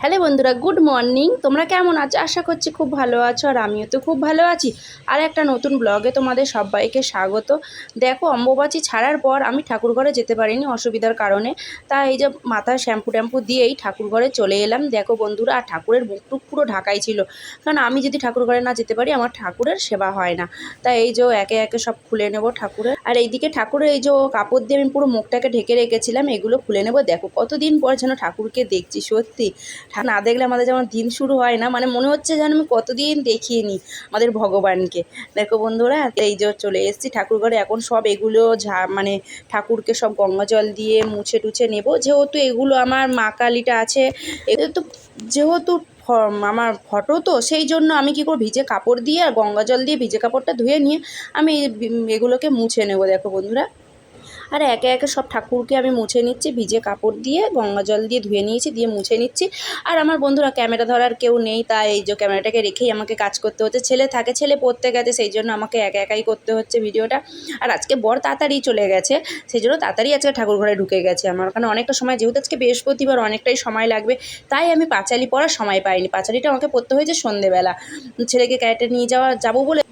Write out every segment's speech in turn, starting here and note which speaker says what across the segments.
Speaker 1: Hello বন্ধুরা, good morning. তোমরা কেমন আছো? আশা করছি খুব ভালো আছো আর আমিও তো খুব ভালো আছি। আর একটা নতুন ব্লগে তোমাদের সবাইকে স্বাগত। দেখো, অম্বুবাচী ছাড়ার পর আমি ঠাকুরঘরে যেতে পারিনি অসুবিধার কারণে। তা এই যে মাথায় শ্যাম্পু ট্যাম্পু দিয়েই ঠাকুরঘরে চলে এলাম। দেখো বন্ধুরা, আর ঠাকুরের মুখটুক পুরো ঢাকাই ছিল। কারণ আমি যদি ঠাকুরঘরে না যেতে পারি, আমার ঠাকুরের সেবা হয় না। তা এই যে একে একে সব খুলে নেব ঠাকুরের। আর এইদিকে ঠাকুরের এই যে কাপড় দিয়ে আমি পুরো মুখটাকে ঢেকে রেখেছিলাম, এগুলো খুলে নেব। দেখো কতদিন পর যেন ঠাকুরকে দেখছি, সত্যি। না দেখলে আমাদের যেমন দিন শুরু হয় না মানে মনে হচ্ছে যেন আমি কতদিন দেখিয়ে নিই আমাদের ভগবানকে। দেখো বন্ধুরা, এই যে চলে এসেছি ঠাকুর ঘরে, এখন সব এগুলো ঝা মানে ঠাকুরকে সব গঙ্গা জল দিয়ে মুছে টুছে নেব। যেহেতু এগুলো আমার মা কালীটা আছে এগুলো তো যেহেতু আমার ফটো তো, সেই জন্য আমি কী করব, ভিজে কাপড় দিয়ে আর গঙ্গা জল দিয়ে ভিজে কাপড়টা ধুয়ে নিয়ে আমি এগুলোকে মুছে নেব। দেখো বন্ধুরা আর একে একে সব ঠাকুরকে আমি মুছে নিচ্ছি, ভিজে কাপড় দিয়ে, গঙ্গা জল দিয়ে ধুয়ে নিয়েছি, দিয়ে মুছে নিচ্ছি। আর আমার বন্ধুরা ক্যামেরা ধরার কেউ নেই, তাই এই যে ক্যামেরাটাকে রেখেই আমাকে কাজ করতে হচ্ছে। ছেলে থাকে, ছেলে পড়তে গেছে, সেই জন্য আমাকে একা একাই করতে হচ্ছে ভিডিওটা। আর আজকে বর তাড়াতাড়ি চলে গেছে, সেই জন্য তাড়াতাড়ি আজকে ঠাকুর ঘরে ঢুকে গেছে আমার। কারণ অনেকটা সময়, যেহেতু আজকে বৃহস্পতিবার, অনেকটাই সময় লাগবে, তাই আমি পাঁচালি পড়ার সময় পাইনি। পাঁচালিটা আমাকে পড়তে হয়েছে সন্ধেবেলা। ছেলেকে ক্যারেটে নিয়ে যাওয়া, যাব বলে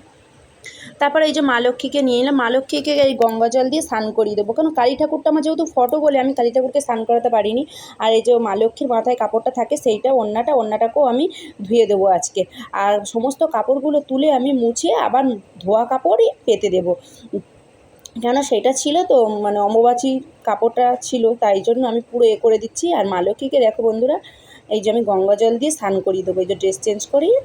Speaker 1: তারপরে এই যে মা লক্ষ্মীকে নিয়ে এলাম, মা লক্ষ্মীকে এই গঙ্গা জল দিয়ে স্নান করিয়ে দেবো। কারণ কালী ঠাকুরটা আমার যেহেতু ফটো বলে, আমি কালী ঠাকুরকে স্নান করাতে পারিনি। আর এই যে মা লক্ষ্মীর মাথায় কাপড়টা থাকে, সেইটা অন্যটা অন্যটাকেও আমি ধুয়ে দেবো আজকে। আর সমস্ত কাপড়গুলো তুলে আমি মুছে আবার ধোয়া কাপড়ই পেতে দেবো। কেন সেটা ছিল তো মানে অম্বুবাচী কাপড়টা ছিল, তাই জন্য আমি পুরো এ করে দিচ্ছি। আর মা লক্ষ্মীকে দেখো বন্ধুরা, এই যে আমি গঙ্গা জল দিয়ে স্নান করিয়ে দেবো, এই যে ড্রেস চেঞ্জ করিয়ে।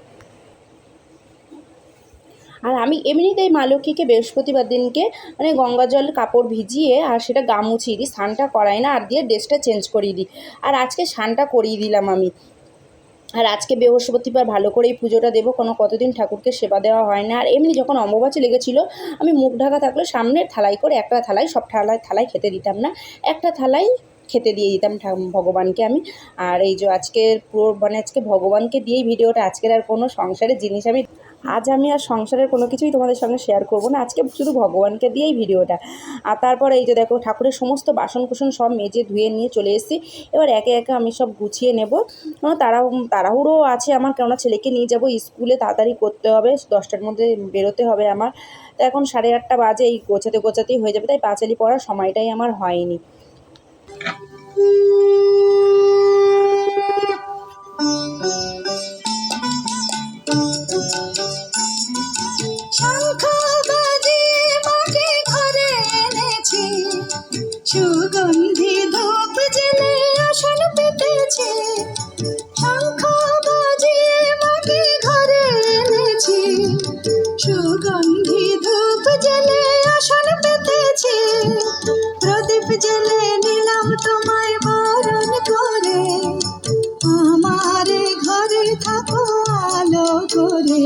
Speaker 1: আর আমি এমনিতেই মা লক্ষ্মীকে বৃহস্পতিবার দিনকে মানে গঙ্গা জল কাপড় ভিজিয়ে আর সেটা গা মুছিয়ে দিই, স্নানটা করাই না, আর দিয়ে ড্রেসটা চেঞ্জ করিয়ে দিই। আর আজকে স্নানটা করিয়ে দিলাম আমি। আর আজকে বৃহস্পতিবার ভালো করেই পুজোটা দেবো, কোনো কতদিন ঠাকুরকে সেবা দেওয়া হয় না। আর এমনি যখন অম্বুবাচী লেগেছিলো, আমি মুখ ঢাকা থাকলে সামনের থালায় করে একটা থালায়, সব থালায় থালায় খেতে দিতাম না, একটা থালায় খেতে দিয়ে দিতাম ভগবানকে আমি। আর এই যে আজকের পুরো মানে আজকে ভগবানকে দিয়েই ভিডিওটা, আজকের আর কোনো সংসারের জিনিস আমি আজ আমি আর সংসারের কোনো কিছুই তোমাদের সঙ্গে শেয়ার করব না। আজকে শুধু ভগবানকে দিয়েই ভিডিওটা। আর তারপরে এই যে দেখো, ঠাকুরের সমস্ত বাসন কুসন সব মেজে ধুয়ে নিয়ে চলে এসেছি। এবার একে একে আমি সব গুছিয়ে নেব। তাড়া তাড়াহুড়ো আছে আমার, কেননা ছেলেকে নিয়ে যাব স্কুলে, তাড়াতাড়ি করতে হবে। দশটার মধ্যে বেরোতে হবে আমার। তো এখন সাড়ে আটটা বাজে, এই গোছাতে গোছাতেই হয়ে যাবে। তাই পাঁচালি পড়ার সময়টাই আমার হয়নি।
Speaker 2: সুগন্ধি ধূপ জেলে আসন পেতেছি। শঙ্খ বাজিয়ে মাকে ঘরে এনেছি। সুগন্ধি ধূপ জেলে আসন পেতেছি। প্রদীপ জেলে নিলাম তোমায় বরণ করে। আমারে ঘরে থাকো আলো করে।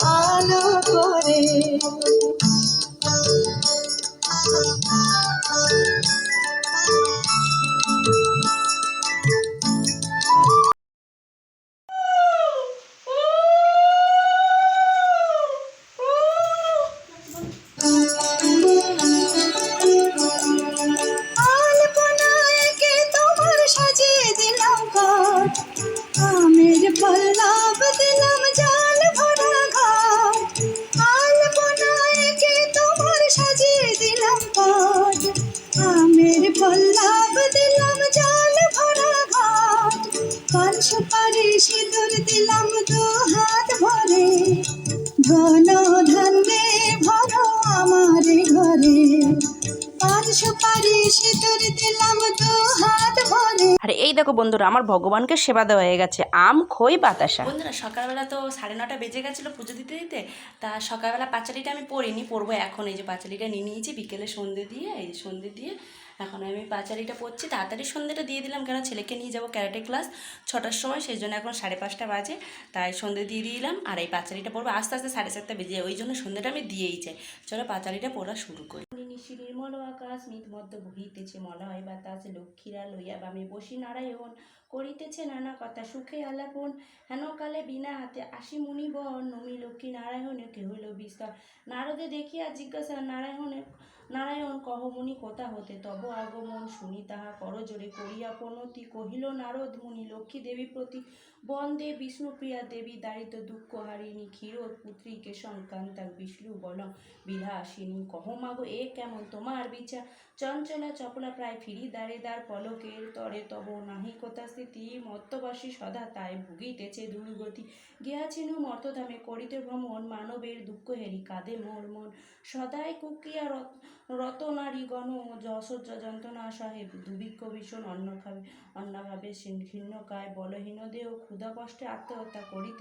Speaker 2: আমের দিলাম জল ভরা ঘট আলপনায় কে তোমার সাজিয়ে দিলাম পল্লব দিলাম জল ভরা ঘট পান সুপারি সিঁদুর দিলাম দু হাত ভরে। ধন ধান্যে ভরো ঘরে। পান সুপারি সিঁদুর দিলাম দু হাত ভরে।
Speaker 1: আর এই দেখো বন্ধুরা, আমার ভগবানকে সেবা দেওয়া হয়ে গেছে। আম, খই, বাতাসা।
Speaker 3: বন্ধুরা, সকালবেলা তো সাড়ে নটা বেজে গেছিল পুজো দিতে দিতে, তা সকালবেলা পাঁচালিটা আমি পড়িনি পরবো এখন। এই যে পাঁচালিটা নিয়ে নিয়েছি, বিকেলে সন্ধে দিয়ে, এই সন্ধ্যে সন্ধে দিয়ে এখন আমি পাঁচালিটা পড়ছি, তাড়াতাড়ি সন্ধ্যেটা দিয়ে দিলাম কেন ছেলেকে নিয়ে যাব ক্যারাটে ক্লাস ছটার সময়, সেই জন্য এখন সাড়ে পাঁচটা বাজে, তাই সন্ধ্যে দিয়ে দিলাম আর এই পাঁচালিটা পড়ব আস্তে আস্তে সাড়ে সাতটা বেজে যায়, ওই জন্য সন্ধ্যেটা আমি দিয়েই চাই চলো পাঁচালিটা পড়া শুরু করি। নিশি নির্মল আকাশ, মিত মধ্য বহিতেছে মলয় বাতাস, লক্ষ্মীরা লইয়া বামে বসি নারায়ণ, করিতেছে নানা কথা সুখে আলাপন, হেন কালে বিনা হাতে আসি মুনিবর নমি লক্ষ্মী নারায়ণে কে হইল বিস্তার। নারদে দেখিয়া জিজ্ঞাসা, নারায়ণে, নারায়ণ কহ মুনি কোথা হতে তব? আগমন শুনি তাহা করজোরে করিয়া প্রণতি কহিল, নারদ মুনি, লক্ষ্মী দেবী প্রতি বন্দে বিষ্ণুপ্রিয়া দেবী, দারিদ্র দুঃখ হারিণী ক্ষীরোদ পুত্রীকে সংক্রান্তা বিষ্ণু বল বিলাসিনী, কহ মাগো, এ কেমন তোমার বিচার? চঞ্চলা চপলা প্রায় ফিরি দাঁড়ে দাঁড় পলকের তরে, তব নাহি কথা স্থিতি মত্তবাসী সদা তাই ভুগিতেছে দুর্গতি। গিয়াছিনু মর্তধামে, করিতে ভ্রমণ, মানবের দুঃখ হেরি কাঁদে মোর মন সদাই কুকিয়া রত রতনারী গণ যশোর যন্ত্রণা সহে দুর্ভিক্ষ ভীষণ অন্যভাবে অন্যভাবে দেহ ক্ষুধা কষ্টে আত্মহত্যা করিতে